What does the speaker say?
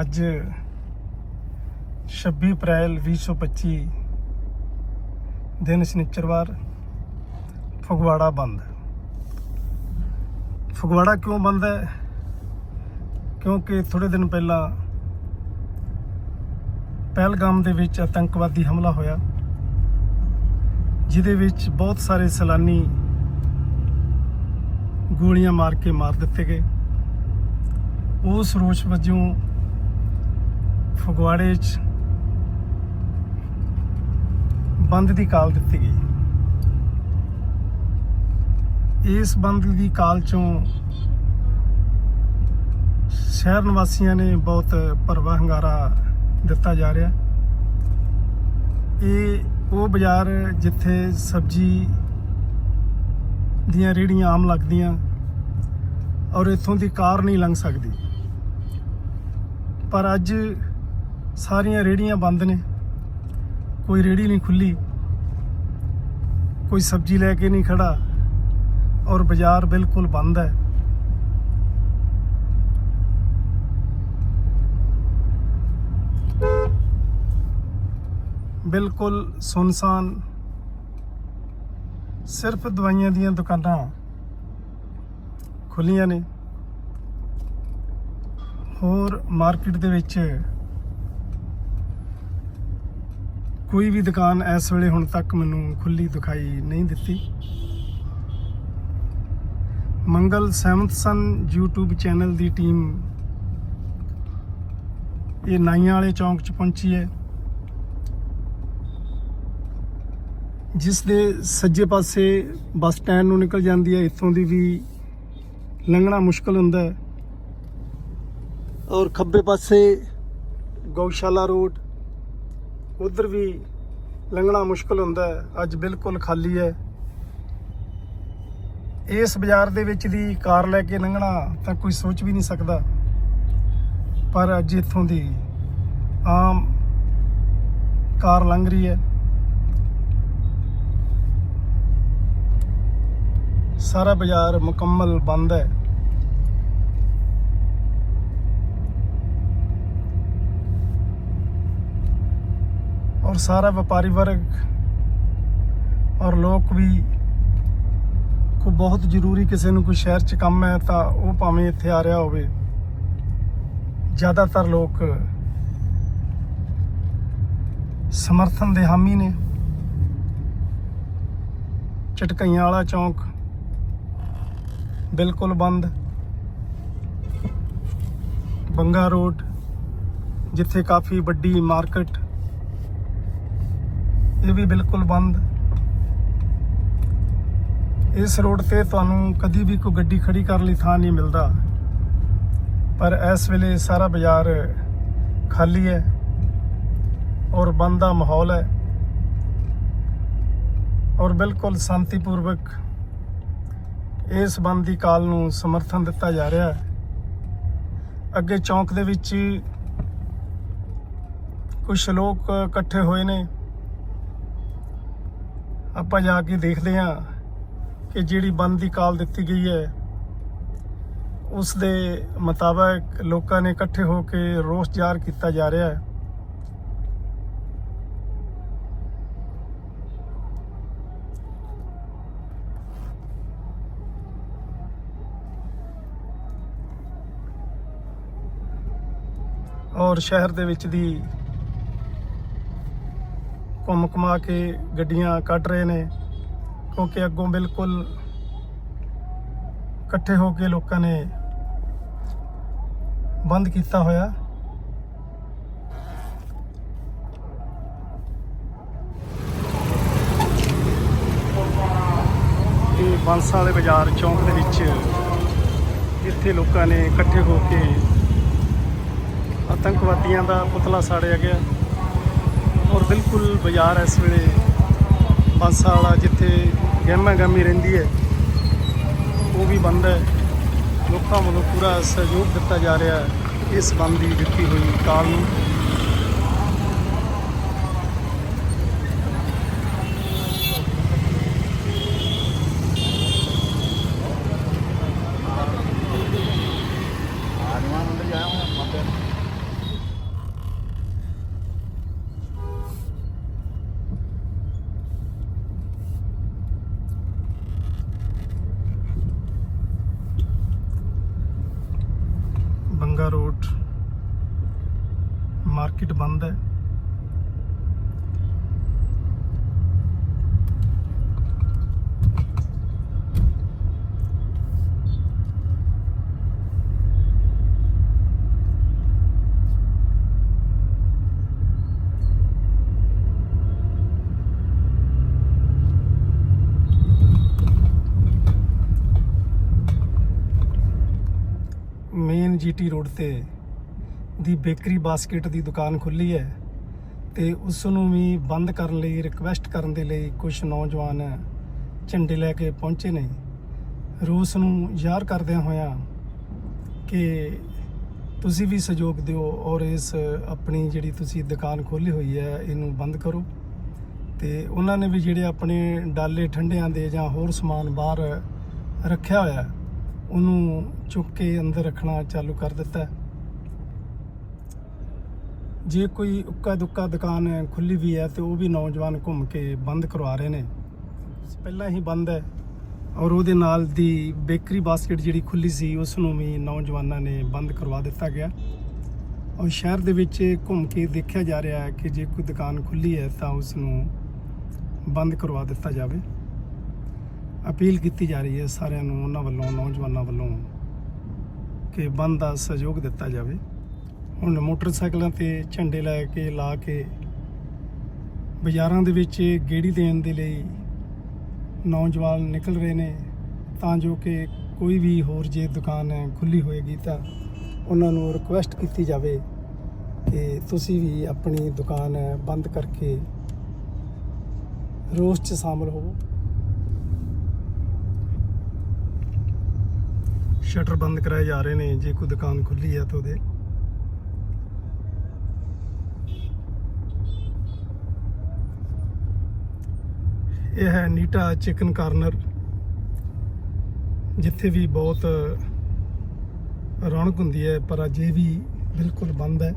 ਅੱਜ 26 ਅਪ੍ਰੈਲ 2025 ਦਿਨ ਸ਼ਨੀਚਰਵਾਰ, ਫਗਵਾੜਾ ਬੰਦ ਫਗਵਾੜਾ ਕਿਉਂ ਬੰਦ ਹੈ? ਕਿਉਂਕਿ ਥੋੜੇ ਦਿਨ ਪਹਿਲਾਂ ਪਹਿਲਗਾਮ ਦੇ ਵਿੱਚ ਆਤੰਕਵਾਦੀ ਹਮਲਾ ਹੋਇਆ, ਜਿਹਦੇ ਵਿੱਚ ਬਹੁਤ ਸਾਰੇ ਸੈਲਾਨੀ ਗੋਲੀਆਂ ਮਾਰ ਕੇ ਮਾਰ ਦਿੱਤੇ ਗਏ। ਉਸ ਰੋਸ਼ ਵਜੋਂ ਫਗਵਾੜੇ 'ਚ ਬੰਦ ਦੀ ਕਾਲ ਦਿੱਤੀ ਗਈ। ਇਸ ਬੰਦ ਦੀ ਕਾਲ ਚੋਂ ਸ਼ਹਿਰ ਨਿਵਾਸੀਆਂ ਨੇ ਬਹੁਤ ਭਰਵਾ ਹੰਗਾਰਾ ਦਿੱਤਾ ਜਾ ਰਿਹਾ। ਇਹ ਉਹ ਬਾਜ਼ਾਰ ਜਿੱਥੇ ਸਬਜ਼ੀ ਦੀਆਂ ਰੇੜੀਆਂ ਆਮ ਲੱਗਦੀਆਂ ਔਰ ਇੱਥੋਂ ਦੀ ਕਾਰ ਨਹੀਂ ਲੰਘ ਸਕਦੀ। ਪਰ ਅੱਜ ਸਾਰੀਆਂ ਰੇੜੀਆਂ ਬੰਦ ਨੇ। ਕੋਈ ਰੇੜੀ ਨਹੀਂ ਖੁੱਲੀ, ਕੋਈ ਸਬਜ਼ੀ ਲੈ ਕੇ ਨਹੀਂ ਖੜਾ ਔਰ ਬਾਜ਼ਾਰ ਬਿਲਕੁਲ ਬੰਦ ਹੈ। ਬਿਲਕੁਲ ਸੁਨਸਾਨ ਸਿਰਫ ਦਵਾਈਆਂ ਦੀਆਂ ਦੁਕਾਨਾਂ ਖੁੱਲੀਆਂ ਨੇ। ਹੋਰ ਮਾਰਕੀਟ ਦੇ ਵਿੱਚ ਕੋਈ ਵੀ ਦੁਕਾਨ ਇਸ ਵੇਲੇ ਹੁਣ ਤੱਕ ਮੈਨੂੰ ਖੁੱਲੀ ਦਿਖਾਈ ਨਹੀਂ ਦਿੱਤੀ। Mangal Seventh Sun, YouTube channel ਦੀ ਟੀਮ ਇਹ ਨਾਈਆਂ ਵਾਲੇ ਚੌਂਕ 'ਚ ਪਹੁੰਚੀ ਹੈ। ਜਿਸ ਦੇ ਸੱਜੇ ਪਾਸੇ ਬੱਸ ਸਟੈਂਡ ਨੂੰ ਨਿਕਲ ਜਾਂਦੀ ਹੈ, ਇੱਥੋਂ ਦੀ ਵੀ ਲੰਘਣਾ ਮੁਸ਼ਕਲ ਹੁੰਦਾ ਹੈ। ਔਰ ਖੱਬੇ ਪਾਸੇ ਗਊਸ਼ਾਲਾ ਰੋਡ ਉਧਰ ਵੀ ਲੰਘਣਾ ਮੁਸ਼ਕਲ ਹੁੰਦਾ ਹੈ, ਅੱਜ ਬਿਲਕੁਲ ਖਾਲੀ ਹੈ। ਇਸ ਬਾਜ਼ਾਰ ਦੇ ਵਿੱਚ ਦੀ ਕਾਰ ਲੈ ਕੇ ਲੰਘਣਾ ਤਾਂ ਕੋਈ ਸੋਚ ਵੀ ਨਹੀਂ ਸਕਦਾ। ਪਰ ਅੱਜ ਇੱਥੋਂ ਦੀ ਆਮ ਕਾਰ ਲੰਘ ਰਹੀ ਹੈ। ਸਾਰਾ ਬਾਜ਼ਾਰ ਮੁਕੰਮਲ ਬੰਦ ਹੈ। ਔਰ ਸਾਰਾ ਵਪਾਰੀ ਵਰਗ ਔਰ ਲੋਕ ਵੀ ਕੋ ਬਹੁਤ ਜ਼ਰੂਰੀ ਕਿਸੇ ਨੂੰ ਕੋਈ ਸ਼ਹਿਰ 'ਚ ਕੰਮ ਹੈ ਤਾਂ ਉਹ ਭਾਵੇਂ ਇੱਥੇ ਆ ਰਿਹਾ ਹੋਵੇ। ਜ਼ਿਆਦਾਤਰ ਲੋਕ ਸਮਰਥਨ ਦੇ ਹਾਮੀ ਨੇ। ਚਟਕਈਆਂ ਵਾਲਾ ਚੌਂਕ ਬਿਲਕੁਲ ਬੰਦ। ਬੰਗਾ ਰੋਡ, ਜਿੱਥੇ ਕਾਫੀ ਵੱਡੀ ਮਾਰਕੀਟ ਇਹ ਵੀ ਬਿਲਕੁਲ ਬੰਦ। ਇਸ ਰੋਡ ਤੇ ਤੁਹਾਨੂੰ ਕਦੀ ਵੀ ਕੋਈ ਗੱਡੀ ਖੜੀ ਕਰਨ ਲਈ ਥਾਂ ਨਹੀਂ ਮਿਲਦਾ। ਪਰ ਇਸ ਵੇਲੇ ਸਾਰਾ ਬਾਜ਼ਾਰ ਖਾਲੀ ਹੈ ਔਰ ਬੰਦ ਦਾ ਮਾਹੌਲ ਹੈ। ਔਰ ਬਿਲਕੁਲ ਸ਼ਾਂਤੀਪੂਰਵਕ ਇਸ ਬੰਦ ਦੀ ਕਾਲ ਨੂੰ ਸਮਰਥਨ ਦਿੱਤਾ ਜਾ ਰਿਹਾ ਹੈ। ਅੱਗੇ ਚੌਂਕ ਦੇ ਵਿੱਚ ਕੁਝ ਲੋਕ ਇਕੱਠੇ ਹੋਏ ਨੇ। ਆਪਾਂ ਜਾ ਕੇ ਦੇਖਦੇ ਹਾਂ ਕਿ ਜਿਹੜੀ ਬੰਦ ਦੀ ਕਾਲ ਦਿੱਤੀ ਗਈ ਹੈ, ਉਸ ਦੇ ਮੁਤਾਬਕ ਲੋਕਾਂ ਨੇ ਇਕੱਠੇ ਹੋ ਕੇ ਰੋਸ ਜ਼ਾਹਰ ਕੀਤਾ ਜਾ ਰਿਹਾ ਹੈ। ਔਰ ਸ਼ਹਿਰ ਦੇ ਵਿੱਚ ਦੀ ਘੁੰਮ ਘੁਮਾ ਕੇ ਗੱਡੀਆਂ ਕੱਢ ਰਹੇ ਨੇ, ਕਿਉਂਕਿ ਅੱਗੋਂ ਬਿਲਕੁਲ ਇਕੱਠੇ ਹੋ ਕੇ ਲੋਕਾਂ ਨੇ ਬੰਦ ਕੀਤਾ ਹੋਇਆ। ਇਹ ਬਾਂਸਾ ਵਾਲੇ ਬਾਜ਼ਾਰ ਚੌਂਕ ਦੇ ਵਿੱਚ ਇੱਥੇ ਲੋਕਾਂ ਨੇ ਇਕੱਠੇ ਹੋ ਕੇ ਆਤੰਕਵਾਦੀਆਂ ਦਾ ਪੁਤਲਾ ਸਾੜਿਆ ਗਿਆ। ਬਿਲਕੁਲ ਬਾਜ਼ਾਰ ਇਸ ਵੇਲੇ ਬਾਂਸਾ ਵਾਲਾ ਜਿੱਥੇ ਗਹਿਮਾ ਗਹਿਮੀ ਰਹਿੰਦੀ ਹੈ, ਉਹ ਵੀ ਬੰਦ ਹੈ। ਲੋਕਾਂ ਵੱਲੋਂ ਪੂਰਾ ਸਹਿਯੋਗ ਦਿੱਤਾ ਜਾ ਰਿਹਾ ਹੈ ਇਸ ਬੰਦ ਦੀ ਦਿੱਤੀ ਹੋਈ ਕਾਲ ਨੂੰ। ਮਾਰਕੀਟ ਬੰਦ ਹੈ ਮੇਨ ਜੀਟੀ ਰੋਡ ਤੇ ਦੀ ਬੇਕਰੀ ਬਾਸਕਟ ਦੀ ਦੁਕਾਨ ਖੁੱਲੀ ਹੈ ਤੇ ਉਸ ਨੂੰ ਵੀ ਬੰਦ ਕਰਨ ਲਈ ਰਿਕਵੈਸਟ ਕਰਨ ਦੇ ਲਈ ਕੁਝ ਨੌਜਵਾਨ ਝੰਡੇ ਲੈ ਕੇ ਪਹੁੰਚੇ ਨੇ। ਰੋਸ ਨੂੰ ਯਾਰ ਕਰਦਿਆਂ ਹੋਇਆਂ ਕਿ ਤੁਸੀਂ ਵੀ ਸਹਿਯੋਗ ਦਿਓ ਔਰ ਇਸ ਆਪਣੀ ਜਿਹੜੀ ਤੁਸੀਂ ਦੁਕਾਨ ਖੋਲੀ ਹੋਈ ਹੈ, ਇਹਨੂੰ ਬੰਦ ਕਰੋ। ਤੇ ਉਹਨਾਂ ਨੇ ਵੀ ਜਿਹੜੇ ਆਪਣੇ ਡਾਲੇ ਠੰਡਿਆਂ ਦੇ ਜਾਂ ਹੋਰ ਸਮਾਨ ਬਾਹਰ ਰੱਖਿਆ ਹੋਇਆ, ਉਹਨੂੰ ਚੁੱਕ ਕੇ ਅੰਦਰ ਰੱਖਣਾ ਚਾਲੂ ਕਰ ਦਿੱਤਾ ਜੇ ਕੋਈ ਉੱਕਾ ਦੁੱਕਾ ਦੁਕਾਨ ਖੁੱਲੀ ਵੀ ਹੈ ਤੇ ਉਹ ਵੀ ਨੌਜਵਾਨ ਘੁੰਮ ਕੇ ਬੰਦ ਕਰਵਾ ਰਹੇ ਨੇ। ਪਹਿਲਾਂ ਹੀ ਬੰਦ ਹੈ ਔਰ ਉਹਦੇ ਨਾਲ ਦੀ ਬੇਕਰੀ ਬਾਸਕਟ ਜਿਹੜੀ ਖੁੱਲੀ ਸੀ, ਉਸ ਨੂੰ ਵੀ ਨੌਜਵਾਨਾਂ ਨੇ ਬੰਦ ਕਰਵਾ ਦਿੱਤਾ ਗਿਆ। ਔਰ ਸ਼ਹਿਰ ਦੇ ਵਿੱਚ ਘੁੰਮ ਕੇ ਦੇਖਿਆ ਜਾ ਰਿਹਾ ਹੈ ਕਿ ਜੇ ਕੋਈ ਦੁਕਾਨ ਖੁੱਲੀ ਹੈ ਤਾਂ ਉਸ ਨੂੰ ਬੰਦ ਕਰਵਾ ਦਿੱਤਾ ਜਾਵੇ। ਅਪੀਲ ਕੀਤੀ ਜਾ ਰਹੀ ਹੈ ਸਾਰਿਆਂ ਨੂੰ ਉਹਨਾਂ ਵੱਲੋਂ, ਨੌਜਵਾਨਾਂ ਵੱਲੋਂ ਕਿ ਬੰਦ ਦਾ ਸਹਿਯੋਗ ਦਿੱਤਾ ਜਾਵੇ। ਹੁਣ ਮੋਟਰਸਾਈਕਲਾਂ ਤੇ ਝੰਡੇ ਲੈ ਕੇ, ਲਾ ਕੇ ਬਾਜ਼ਾਰਾਂ ਦੇ ਵਿੱਚ ਗੇੜੀ ਦੇਣ ਦੇ ਲਈ ਨੌਜਵਾਨ ਨਿਕਲ ਰਹੇ ਨੇ, ਤਾਂ ਜੋ ਕਿ ਕੋਈ ਵੀ ਹੋਰ ਜੇ ਦੁਕਾਨ ਖੁੱਲੀ ਹੋਏਗੀ ਤਾਂ ਉਹਨਾਂ ਨੂੰ ਰਿਕੁਐਸਟ ਕੀਤੀ ਜਾਵੇ ਕਿ ਤੁਸੀਂ ਵੀ ਆਪਣੀ ਦੁਕਾਨ ਬੰਦ ਕਰਕੇ ਰੋਸ 'ਚ ਸ਼ਾਮਲ ਹੋਵੋ। ਸ਼ਟਰ ਬੰਦ ਕਰਾਏ ਜਾ ਰਹੇ ਨੇ, ਜੇ ਕੋਈ ਦੁਕਾਨ ਖੁੱਲੀ ਹੈ ਤਾਂ ਉਹਦੇ। ਇਹ ਹੈ ਨੀਟਾ ਚਿਕਨ ਕਾਰਨਰ, ਜਿੱਥੇ ਵੀ ਬਹੁਤ ਰੌਣਕ ਹੁੰਦੀ ਹੈ, ਪਰ ਅੱਜ ਇਹ ਵੀ ਬਿਲਕੁਲ ਬੰਦ ਹੈ।